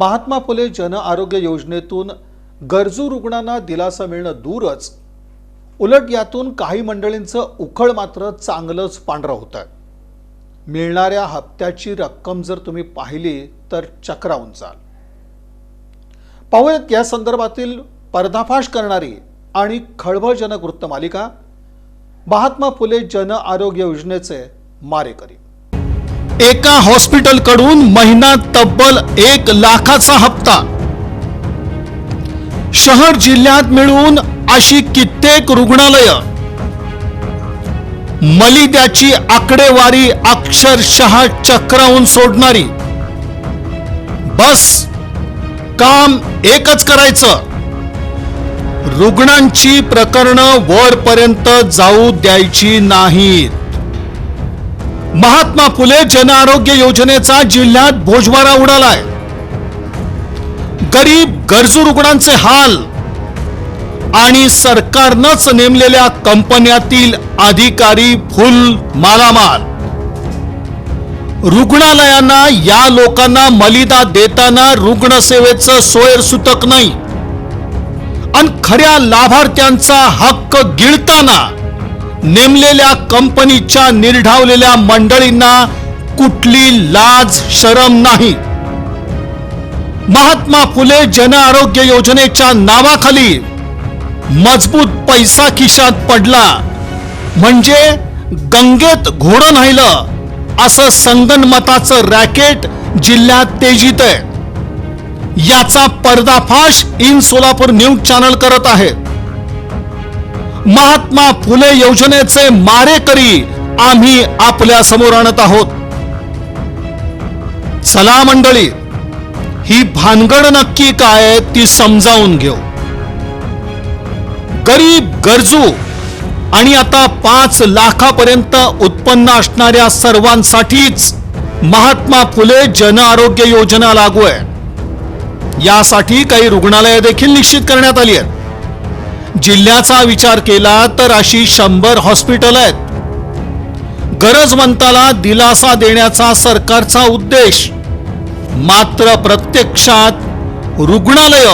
महात्मा फुले जन आरोग्य योजनेतून गरजू रुग्णांना दिलासा मिळणं दूरच. उलट यातून काही मंडळींचं उखळ मात्र चांगलंच पांढरं होतं मिळणाऱ्या हप्त्याची रक्कम जर तुम्ही पाहिली तर चक्रावून जाल. पाहूयात या संदर्भातील पर्दाफाश करणारी आणि खळबळजनक वृत्तमालिका महात्मा फुले जन आरोग्य योजनेचे मारेकरी. एका हॉस्पिटलकडून महिना तब्बल एक लाखाचा हप्ता. शहर जिल्ह्यात मिळून अशी कित्येक रुग्णालय. मलिद्याची आकडेवारी अक्षरशः चक्रावून सोडणारी. बस काम एकच करायचं. रुग्णांची प्रकरणं वरपर्यंत जाऊ द्यायची नाहीत. महात्मा फुले जन आरोग्य योजनेचा जिल्ह्यात भोजवारा उडालाय. गरीब गरजू रुग्णांचे हाल आणि सरकारनंच नेमलेल्या कंपन्यातील अधिकारी फुल मालामाल. रुग्णालयांना या लोकांना मलिदा देताना रुग्णसेवेचं सोयरसुतक नाही. आणि खऱ्या लाभार्थ्यांचा हक्क गिळताना नेमलेल्या कंपनीच्या निर्ढावलेल्या मंडळींना कुठली लाज शरम नाही. महात्मा फुले जन आरोग्य योजनेच्या नावाखाली मजबूत पैसा खिशात पडला. म्हणजे गंगेत घोडं नाहीलं असं संगनमताचं रॅकेट जिल्ह्यात तेजीत आहे. याचा पर्दाफाश इन सोलापूर न्यूज चॅनल करत आहे. महात्मा फुले योजनेचे मारेकरी आम्ही आपल्यासमोर आणत आहोत. चला मंडळी ही भानगड नक्की काय ती समजावून घेऊ. गरीब गरजू आणि आता पाच लाखापर्यंत उत्पन्न असणाऱ्या सर्वांसाठीच महात्मा फुले जन आरोग्य योजना लागू आहे. यासाठी काही रुग्णालये देखील निश्चित करण्यात आली आहेत. जिल्ह्याचा विचार केला तर अशी शंभर हॉस्पिटल आहेत. गरजवंताला दिलासा देण्याचा सरकारचा उद्देश. मात्र प्रत्यक्षात रुग्णालय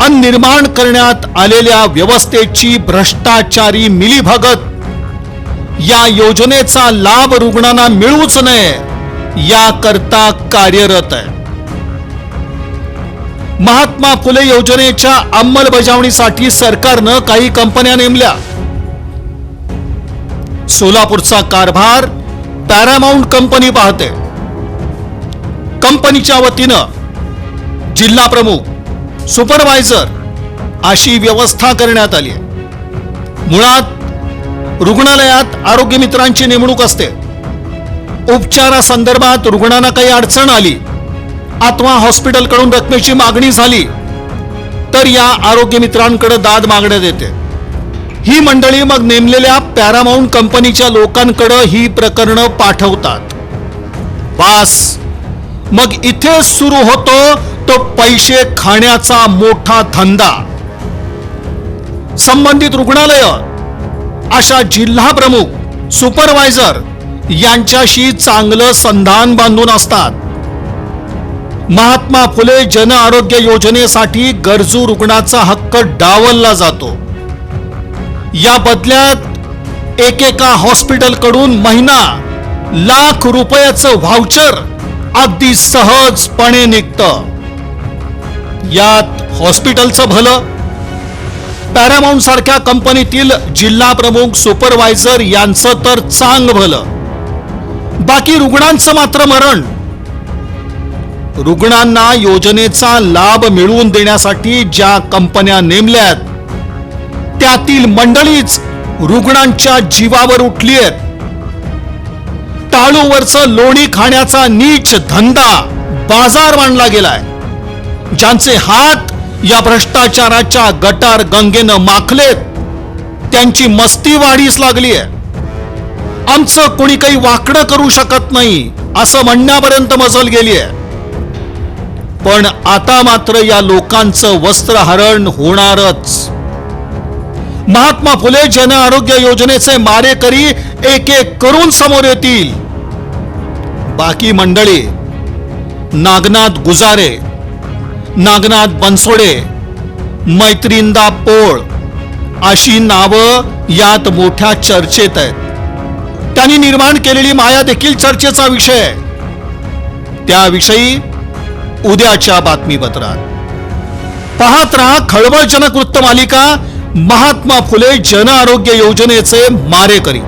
अन निर्माण करण्यात आलेल्या व्यवस्थेची भ्रष्टाचारी मिलीभगत. या योजनेचा लाभ रुग्णांना मिळूच नये याकरता कार्यरत आहे. महात्मा फुले योजनेच्या अंमलबजावणीसाठी सरकारनं काही कंपन्या नेमल्या. सोलापूरचा कारभार पॅरामाऊंट कंपनी पाहते. कंपनीच्या वतीनं जिल्हा प्रमुख सुपरवायझर अशी व्यवस्था करण्यात आली आहे. मुळात रुग्णालयात आरोग्य मित्रांची नेमणूक असते. उपचारासंदर्भात रुग्णांना काही अडचण आली अथवा हॉस्पिटलकडून रकमेची मागणी झाली तर या आरोग्य मित्रांकडे दाद मागण्यात येते. ही मंडळी मग नेमलेल्या पॅरामाऊंट कंपनीच्या लोकांकडे ही प्रकरणं पाठवतात. बास मग इथे सुरू होतो तो पैसे खाण्याचा मोठा धंदा. संबंधित रुग्णालय अशा जिल्हा प्रमुख सुपरवायझर यांच्याशी चांगलं संधान बांधून असतात. महात्मा फुले जन आरोग्य योजनेसाठी गरजू रुग्णाचा हक्क डावलला जातो. या बदल्यात एकेका हॉस्पिटलकडून महिना लाख रुपयाचं व्हाउचर अगदी सहजपणे निघतं. यात हॉस्पिटलचं भलं. पॅरामाऊंट सारख्या कंपनीतील जिल्हा प्रमुख सुपरवायझर यांचं तर चांग भलं. बाकी रुग्णांचं मात्र मरण. रुग्णांना योजनेचा लाभ मिळवून देण्यासाठी ज्या कंपन्या नेमल्यात त्यातील मंडळीच रुग्णांच्या जीवावर उठली आहेत टाळूवरचं लोणी खाण्याचा नीच धंदा बाजार मांडला गेलाय. ज्यांचे हात या भ्रष्टाचाराच्या गटार गंगेनं माखलेत त्यांची मस्ती वाढीस लागली आहे आमचं कोणी काही वाकडं करू शकत नाही असं म्हणण्यापर्यंत मजल गेली आहे पण आता मात्र या लोकांचं वस्त्रहरण होणारच. महात्मा फुले जन आरोग्य योजनेचे मारेकरी एक एक करून समोर येतील. बाकी मंडळी नागनाथ गुजारे नागनाथ बनसोडे मैत्रिंदा पोळ अशी नावं यात मोठ्या चर्चेत आहेत. त्यांनी निर्माण केलेली माया देखील चर्चेचा विषय त्याविषयी उद्याच्या बातमीपत्रात. पाहत रहा खळबळजनक वृत्तमालिका महात्मा फुले जन आरोग्य योजनेचे मारेकरी.